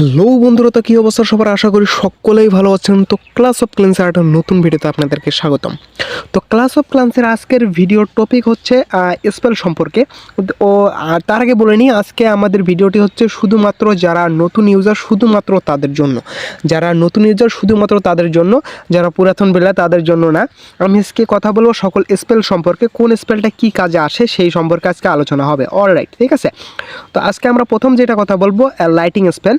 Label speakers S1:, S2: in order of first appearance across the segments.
S1: Hello বন্ধুরা, তো কী অবস্থা? সবার আশা করি সকলেই ভালো আছেন। তো ক্লাস অফ ক্লান্সের একটা নতুন ভিডিওতে আপনাদেরকে স্বাগতম। তো ক্লাস অফ ক্লান্সের আজকের ভিডিওর টপিক হচ্ছে স্পেল সম্পর্কে। ও তার আগে বলে নিই, আজকে আমাদের ভিডিওটি হচ্ছে শুধুমাত্র যারা নতুন ইউজার শুধুমাত্র তাদের জন্য। যারা নতুন ইউজার শুধুমাত্র তাদের জন্য। যারা পুরাতন বেলা তাদের জন্য না। আমি আজকে কথা বলব সকল স্পেল সম্পর্কে, কোন স্পেলটা কী কাজে আসে, সেই সম্পর্কে আজকে আলোচনা হবে। অলরাইট ঠিক আছে? তো আজকে আমরা প্রথম যেটা কথা বলব লাইটিং স্পেল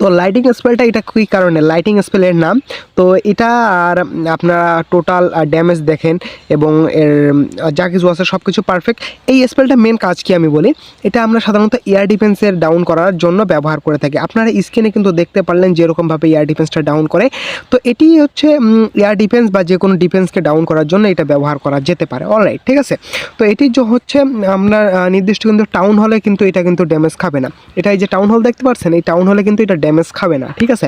S1: তো লাইটিং স্পেলটা এটা কী কারণে? লাইটিং স্পেলের নাম। তো এটা আর আপনারা টোটাল ড্যামেজ দেখেন এবং এর যা কিছু আছে সব কিছু পারফেক্ট এই স্পেলটা মেন কাজ কি আমি বলি? এটা আমরা সাধারণত এয়ার ডিফেন্সের ডাউন করার জন্য ব্যবহার করে থাকি। আপনারা স্ক্রিনে কিন্তু দেখতে পারলেন যেরকমভাবে এয়ার ডিফেন্সটা ডাউন করে। তো এটি হচ্ছে এয়ার ডিফেন্স বা যে কোনো ডিফেন্সকে ডাউন করার জন্য এটা ব্যবহার করা যেতে পারে। অলরাইট ঠিক আছে? তো এটি যে হচ্ছে আপনার নির্দিষ্ট কিন্তু টাউন হলে কিন্তু এটা কিন্তু ড্যামেজ খাবে না। এটা এই যে টাউন হল দেখতে পাচ্ছেন এই টাউন হলে কিন্তু এটা ড্যামেজ খাবে না, ঠিক আছে?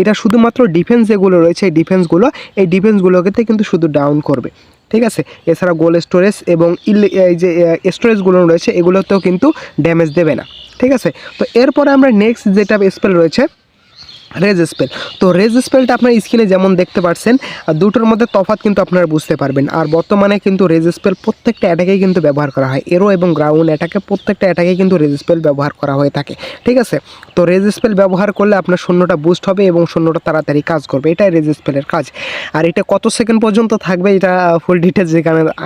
S1: এটা শুধুমাত্র ডিফেন্স যেগুলো রয়েছে, এই ডিফেন্সগুলো এই ডিফেন্সগুলোকে কিন্তু শুধু ডাউন করবে, ঠিক আছে? এছাড়া গোল স্টোরেজ এবং ইল এই যে স্টোরেজগুলো রয়েছে, এগুলোতেও কিন্তু ড্যামেজ দেবে না, ঠিক আছে? তো এরপরে আমরা নেক্সট যেটা স্পেল রয়েছে রেজ স্পেল। তো রেজ স্পেলটা আপনার স্ক্রিনে যেমন দেখতে পাচ্ছেন দুটোর মধ্যে তফাৎ কিন্তু আপনারা বুঝতে পারবেন। আর বর্তমানে কিন্তু রেজ স্পেল প্রত্যেকটা অ্যাটাকেই কিন্তু ব্যবহার করা হয়। এরো এবং গ্রাউন্ড অ্যাটাকে প্রত্যেকটা অ্যাটাকে কিন্তু রেজ স্পেল ব্যবহার করা হয়ে থাকে। ঠিক আছে? তো রেজ স্পেল ব্যবহার করলে আপনার শূন্যটা বুস্ট হবে এবং শূন্যটা তাড়াতাড়ি কাজ করবে। এটাই রেজ স্পেলের কাজ। আর এটা কত সেকেন্ড পর্যন্ত থাকবে, এটা ফুল ডিটেলস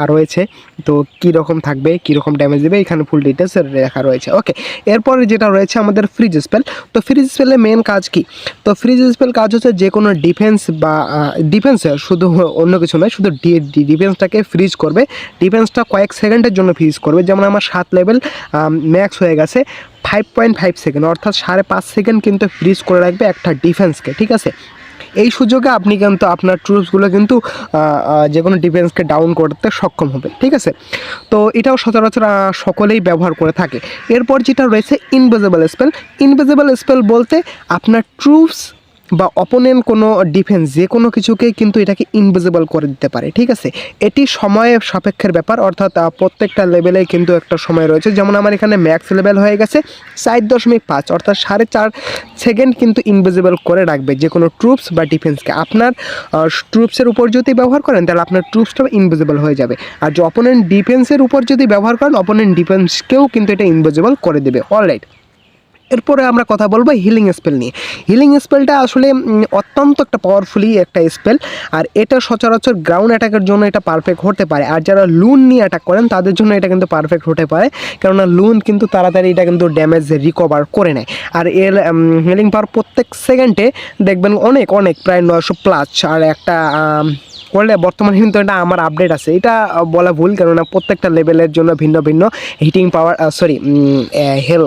S1: আর রয়েছে। তো কী রকম থাকবে, কীরকম ড্যামেজ দেবে, এখানে ফুল ডিটেলস লেখা রয়েছে। ওকে এরপরে যেটা রয়েছে আমাদের ফ্রিজ স্পেল তো ফ্রিজ স্পেলের মেন কাজ কি? তো ফ্রিজ স্পেল কাজ হচ্ছে যে কোনো ডিফেন্স বা ডিফেন্স শুধু অন্য কিছু নয়, শুধু ডিফেন্সটাকে ফ্রিজ করবে। ডিফেন্সটা কয়েক সেকেন্ডের জন্য ফ্রিজ করবে। যেমন আমার সাত লেভেল ম্যাক্স হয়ে গেছে ফাইভ পয়েন্ট ফাইভ সেকেন্ড অর্থাৎ সাড়ে পাঁচ সেকেন্ড কিন্তু ফ্রিজ করে রাখবে একটা ডিফেন্সকে ঠিক আছে? এই সুযোগে আপনি কিন্তু আপনার ট্রুপসগুলো কিন্তু যে কোনো ডিফেন্সকে ডাউন করতে সক্ষম হবে ঠিক আছে? তো এটাও সচরাচর সকলেই ব্যবহার করে থাকে। এরপর যেটা রয়েছে ইনভিজিবল স্পেল ইনভিজিবল স্পেল বলতে আপনার ট্রুপস বা অপোনেন্ট কোনো ডিফেন্স যে কোনো কিছুকেই কিন্তু এটাকে ইনভিজিবল করে দিতে পারে, ঠিক আছে? এটি সময় সাপেক্ষের ব্যাপার, অর্থাৎ প্রত্যেকটা লেভেলে কিন্তু একটা সময় রয়েছে। যেমন আমার এখানে ম্যাক্স লেভেল হয়ে গেছে, চার দশমিক পাঁচ, অর্থাৎ সাড়ে চার সেকেন্ড কিন্তু ইনভিজিবল করে রাখবে যে কোনো ট্রুপস বা ডিফেন্সকে আপনার ট্রুপসের উপর যদি ব্যবহার করেন, তাহলে আপনার ট্রুপসটা ইনভিজিবল হয়ে যাবে। আর যে অপোনেন্ট ডিফেন্সের উপর যদি ব্যবহার করেন অপোনেন্ট ডিফেন্সকেও কিন্তু এটা ইনভিজিবল করে দেবে। অলরাইট এরপরে আমরা কথা বলব হিলিং স্পেল নিয়ে। হিলিং স্পেলটা আসলে অত্যন্ত একটা পাওয়ারফুলি একটা স্পেল আর এটা সচরাচর গ্রাউন্ড অ্যাটাকের জন্য এটা পারফেক্ট হতে পারে। আর যারা লুন নিয়ে অ্যাটাক করেন, তাদের জন্য এটা কিন্তু পারফেক্ট হতে পারে। কেননা লুন কিন্তু তাড়াতাড়ি এটা কিন্তু ড্যামেজ রিকভার করে নেয়। আর এর হিলিং পাওয়ার প্রত্যেক সেকেন্ডে দেখবেন অনেক অনেক, প্রায় নয়শো প্লাস আর একটা করলে বর্তমানে কিন্তু এটা আমার আপডেট আছে। এটা বলা ভুল কেননা প্রত্যেকটা লেভেলের জন্য ভিন্ন ভিন্ন হিটিং পাওয়ার সরি হেল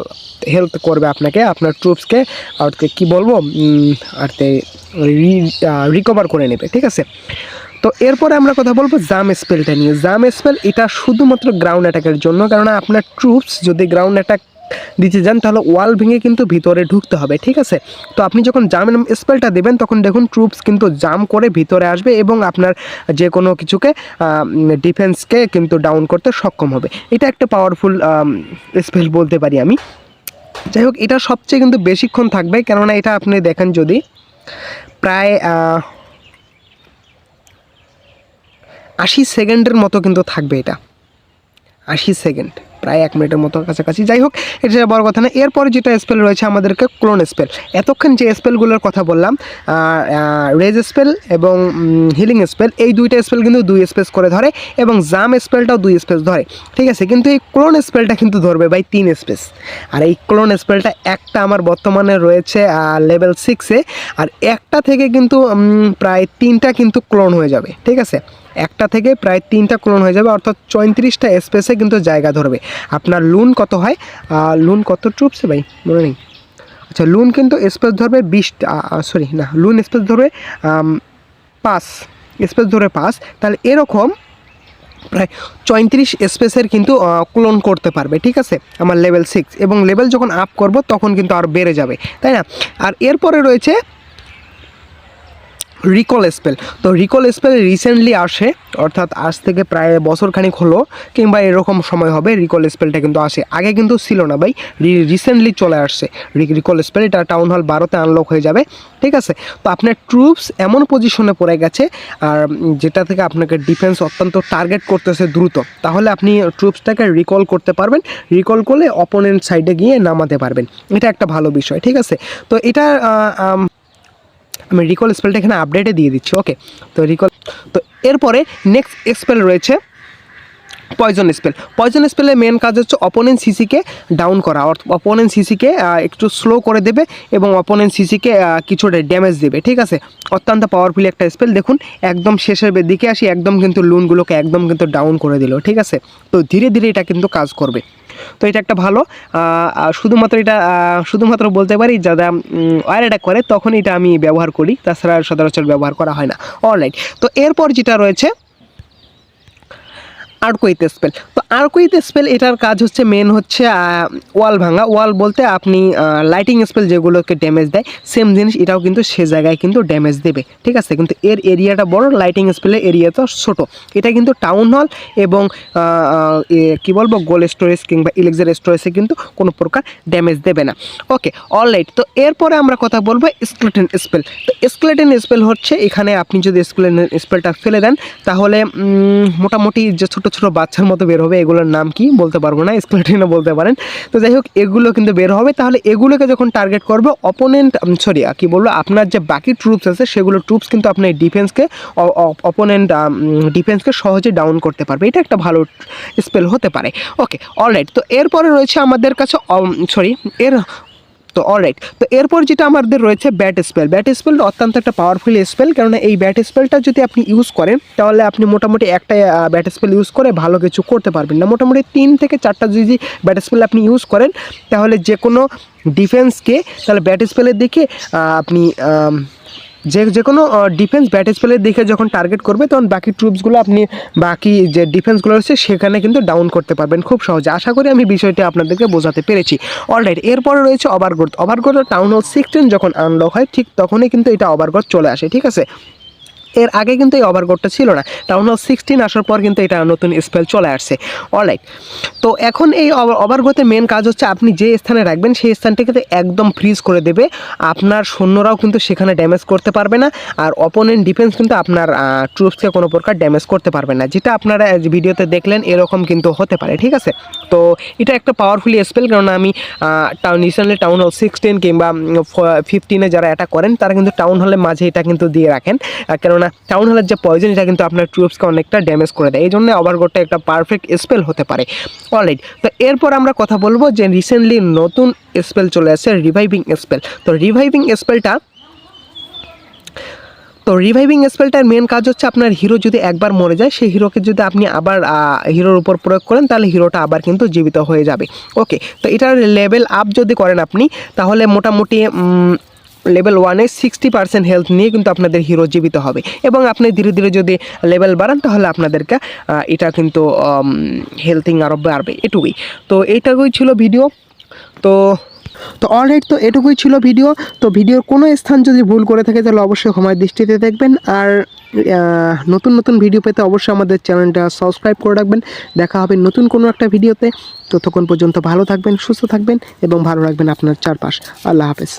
S1: হেল্প করবে আপনাকে, আপনার ট্রুপসকে আর কী বলব আর রিকভার করে নেবে, ঠিক আছে? তো এরপরে আমরা কথা বলব জাম স্পেলটা নিয়ে। জাম স্পেল এটা শুধুমাত্র গ্রাউন্ড অ্যাটাকের জন্য, কেননা আপনার ট্রুপস যদি গ্রাউন্ড অ্যাটাক দিতে যান, তাহলে ওয়াল ভেঙে কিন্তু ভিতরে ঢুকতে হবে, ঠিক আছে? তো আপনি যখন জাম স্পেলটা দেবেন, তখন দেখুন ট্রুপস কিন্তু জাম করে ভিতরে আসবে এবং আপনার যে কোনো কিছুকে ডিফেন্সকে কিন্তু ডাউন করতে সক্ষম হবে। এটা একটা পাওয়ারফুল স্পেল বলতে পারি আমি। যাই হোক, এটা সবচেয়ে কিন্তু বেশিক্ষণ থাকবে, কেননা এটা আপনি দেখেন যদি প্রায় আশি সেকেন্ডের মতো কিন্তু থাকবে এটা। আশি সেকেন্ড। প্রায় এক মিনিটের মতো কাছাকাছি। যাই হোক, এটা বড় কথা না। এরপরে যেটা স্পেল রয়েছে আমাদেরকে ক্লোন স্পেল এতক্ষণ যে স্পেলগুলোর কথা বললাম রেজ স্পেল এবং হিলিং স্পেল এই দুইটা স্পেল কিন্তু দুই স্পেস করে ধরে এবং জাম স্পেলটাও দুই স্পেস ধরে। ঠিক আছে? কিন্তু এই ক্লোন স্পেলটা কিন্তু ধরবে বাই তিন স্পেস আর এই ক্লোন স্পেলটা একটা আমার বর্তমানে রয়েছে লেভেল সিক্সে আর একটা থেকে কিন্তু প্রায় তিনটা কিন্তু ক্লোন হয়ে যাবে। ঠিক আছে? একটা থেকে প্রায় তিনটা ক্লোন হয়ে যাবে, অর্থাৎ চৌত্রিশটা স্পেসে কিন্তু জায়গা ধরবে। আপনার লুন কত হয়? লুন কত ট্রুপসে ভাই? মনে নেই। আচ্ছা লুন কিন্তু স্পেস ধরবে বিশটা সরি না লুন স্পেস ধরবে পাঁচ স্পেস ধরে পাঁচ। তাহলে এরকম প্রায় চৌত্রিশ স্পেসের কিন্তু ক্লোন করতে পারবে, ঠিক আছে? আমার লেভেল সিক্স এবং লেভেল যখন আপ করব, তখন কিন্তু আর বেড়ে যাবে, তাই না? আর এরপরে রয়েছে রিকল স্পেল তো রিকল স্পেল রিসেন্টলি আসে, অর্থাৎ আজ থেকে প্রায় বছরখানিক হলো, কিংবা এরকম সময় হবে রিকল স্পেলটা কিন্তু আসে। আগে কিন্তু ছিল না ভাই রিসেন্টলি চলে আসছে। রিকল স্পেল এটা টাউন হল বারোতে আনলক হয়ে যাবে, ঠিক আছে? তো আপনার ট্রুপস এমন পজিশনে পড়ে গেছে, আর যেটা থেকে আপনাকে ডিফেন্স অত্যন্ত টার্গেট করতেছে দ্রুত, তাহলে আপনি ট্রুপসটাকে রিকল করতে পারবেন। রিকল করলে অপোনেন্ট সাইডে গিয়ে নামাতে পারবেন। এটা একটা ভালো বিষয়, ঠিক আছে? তো এটা আম, রিকল স্পেলটা এখানে আপডেটে দিয়ে দিচ্ছি ওকে তো রিকল তো এরপরে নেক্সট স্পেল রয়েছে পয়জন স্পেল পয়জন স্পেলের মেন কাজ হচ্ছে অপোনেন্ট সিসিকে ডাউন করা অর্থাৎ অপোনেন্ট সিসিকে একটু স্লো করে দেবে এবং অপোনেন্ট সিসিকে কিছুটা ড্যামেজ দেবে ঠিক আছে? অত্যন্ত পাওয়ারফুল একটা স্পেল দেখুন একদম শেষের দিকে আসি একদম কিন্তু লুনগুলোকে একদম কিন্তু ডাউন করে দিল ঠিক আছে? তো ধীরে ধীরে এটা কিন্তু কাজ করবে। তো এটা একটা ভালো। শুধুমাত্র এটা শুধুমাত্র বলতে পারি যারা ওয়ার অ্যাটাক করে, তখন এটা আমি ব্যবহার করি। তাছাড়া সচরাচর ব্যবহার করা হয় না। অনলাইন তো এরপর যেটা রয়েছে আর্কুইথ স্পেল। তো আর্কুইথ স্পেল, এটার কাজ হচ্ছে মেন হচ্ছে ওয়াল ভাঙা। ওয়াল বলতে আপনি লাইটিং স্পেল যেগুলোকে ড্যামেজ দেয় সেম জিনিস এটাও কিন্তু সে জায়গায় কিন্তু ড্যামেজ দেবে। ঠিক আছে? কিন্তু এর এরিয়াটা বড় লাইটিং স্পেলের এরিয়াটা ছোট। এটা কিন্তু টাউন হল এবং কি বলব? গোল স্টোরেজ কিংবা ইলেকজার স্টোরেজে কিন্তু কোনো প্রকার ড্যামেজ দেবে না। ওকে অলরাইট তো এরপরে আমরা কথা বলব স্কেলেটন স্পেল তো স্কেলেটন স্পেল হচ্ছে, এখানে আপনি যদি স্কেলেটন স্পেলটা ফেলে দেন, তাহলে মোটামুটি যে ছোটো ছোটো বাচ্চার মতো বের হবে, এগুলোর নাম কি বলতে পারব না স্কেলেটনও বলতে পারেন। তো যাই হোক, এগুলো কিন্তু বের হবে। তাহলে এগুলোকে যখন টার্গেট করবে অপোনেন্ট সরি কি বলব আপনার যে বাকি ট্রুপস আছে, সেগুলো ট্রুপস কিন্তু আপনার ডিফেন্সকে অপোনেন্ট ডিফেন্সকে সহজে ডাউন করতে পারবে। এটা একটা ভালো স্পেল হতে পারে। ওকে অলরাইট তো এরপরে রয়েছে আমাদের কাছে সরি এর তো অলরাইট তো এরপর যেটা আমাদের রয়েছে ব্যাট স্পেল ব্যাট স্পেলটা অত্যন্ত একটা পাওয়ারফুল স্পেল কেননা এই ব্যাট স্পেলটা যদি আপনি ইউজ করেন, তাহলে আপনি মোটামুটি একটা ব্যাট স্পেল ইউজ করে ভালো কিছু করতে পারবেন না। মোটামুটি তিন থেকে চারটা যদি ব্যাট স্পেল আপনি ইউজ করেন, তাহলে যে কোনো ডিফেন্সকে তাহলে ব্যাট স্পেলের দিকে আপনি যে যে কোনো ডিফেন্স ব্যাটেজ প্লেয়ার দেখে যখন টার্গেট করবে, তখন বাকি ট্রুপসগুলো আপনি, বাকি যে ডিফেন্সগুলো রয়েছে, সেখানে কিন্তু ডাউন করতে পারবেন খুব সহজে। আশা করি আমি বিষয়টি আপনাদেরকে বোঝাতে পেরেছি। অলরাইট এরপরে রয়েছে overgrowth overgrowth town hall sixteen যখন আনলক হয়, ঠিক তখনই কিন্তু এটা ওভারগ্রোথ চলে আসে, ঠিক আছে? এর আগে কিন্তু এই ওভারগোডটা ছিল না। টাউন হল সিক্সটিন আসার পর কিন্তু এটা নতুন স্পেল চলে আসছে। অলরাইট তো এখন এই ওভারগোতে মেন কাজ হচ্ছে আপনি যে স্থানে রাখবেন সেই স্থানটাকে তো একদম ফ্রিজ করে দেবে। আপনার সৈন্যরাও কিন্তু সেখানে ড্যামেজ করতে পারবে না। আর অপোনেন্ট ডিফেন্স কিন্তু আপনার ট্রুপসকে কোনো প্রকার ড্যামেজ করতে পারবে না। যেটা আপনারা ভিডিওতে দেখলেন এরকম কিন্তু হতে পারে ঠিক আছে? তো এটা একটা পাওয়ারফুলি স্পেল কারণ আমি town recently town hall sixteen কিংবা ফিফটিনে যারা অ্যাটাক করেন তারা কিন্তু টাউন হলের মাঝে এটা কিন্তু দিয়ে রাখেন। আহ, কেননা টাউন হলের যে পয়জন এটা কিন্তু আপনার ট্রুপসকে অনেকটা ড্যামেজ করে দেয়। এই জন্য ওভারগোডটা একটা পারফেক্ট স্পেল হতে পারে। অলরাইট তো এরপর আমরা কথা বলব যে রিসেন্টলি নতুন স্পেল চলে আসছে রিভাইভিং স্পেল তো রিভাইভিং স্পেলটা তো রিভাইভিং স্পেলটার মেন কাজ হচ্ছে আপনার হিরো যদি একবার মরে যায়, সেই হিরোকে যদি আপনি আবার হিরোর উপর প্রয়োগ করেন, তাহলে হিরোটা আবার কিন্তু জীবিত হয়ে যাবে। ওকে তো এটার লেভেল আপ যদি করেন আপনি, তাহলে মোটামুটি লেভেল ওয়ানে সিক্সটি পার্সেন্ট হেলথ নিয়ে কিন্তু আপনাদের হিরো জীবিত হবে। এবং আপনি ধীরে ধীরে যদি লেভেল বাড়ান, তাহলে আপনাদেরকে এটা কিন্তু হেলথিং আরও বাড়বে এটুকুই। তো এইটাকুই ছিল ভিডিও তো তো অলরাইট তো এটুকুই ছিল ভিডিও তো ভিডিওর কোনো স্থান যদি ভুল করে থাকে, তাহলে অবশ্যই ক্ষমার দৃষ্টিতে দেখবেন। আর নতুন নতুন ভিডিও পেতে অবশ্যই আমাদের চ্যানেলটা সাবস্ক্রাইব করে রাখবেন। দেখা হবে নতুন কোনো একটা ভিডিওতে ততক্ষণ পর্যন্ত ভালো থাকবেন, সুস্থ থাকবেন এবং ভালো রাখবেন আপনার চারপাশ। আল্লাহ হাফেজ।